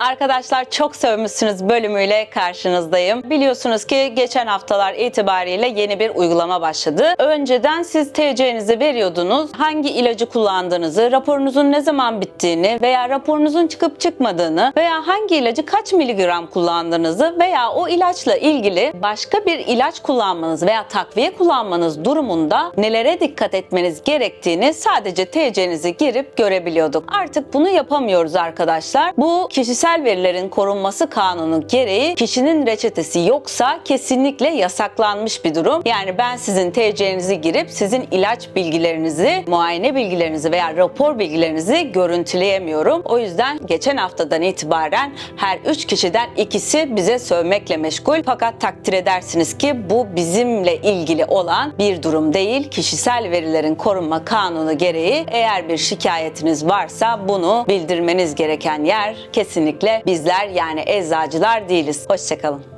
Arkadaşlar çok sövmüşsünüz bölümüyle karşınızdayım. Biliyorsunuz ki geçen haftalar itibariyle yeni bir uygulama başladı. Önceden siz TC'nizi veriyordunuz. Hangi ilacı kullandığınızı, raporunuzun ne zaman bittiğini veya raporunuzun çıkıp çıkmadığını veya hangi ilacı kaç miligram kullandığınızı veya o ilaçla ilgili başka bir ilaç kullanmanız veya takviye kullanmanız durumunda nelere dikkat etmeniz gerektiğini sadece TC'nizi girip görebiliyorduk. Artık bunu yapamıyoruz arkadaşlar. Bu kişisel verilerin korunması kanunu gereği kişinin reçetesi yoksa kesinlikle yasaklanmış bir durum. Yani ben sizin TC'nizi girip sizin ilaç bilgilerinizi, muayene bilgilerinizi veya rapor bilgilerinizi görüntüleyemiyorum. O yüzden geçen haftadan itibaren her 3 kişiden ikisi bize sövmekle meşgul. Fakat takdir edersiniz ki bu bizimle ilgili olan bir durum değil. Kişisel verilerin korunma kanunu gereği eğer bir şikayetiniz varsa bunu bildirmeniz gereken yer kesinlikle bizler yani eczacılar değiliz. Hoşçakalın.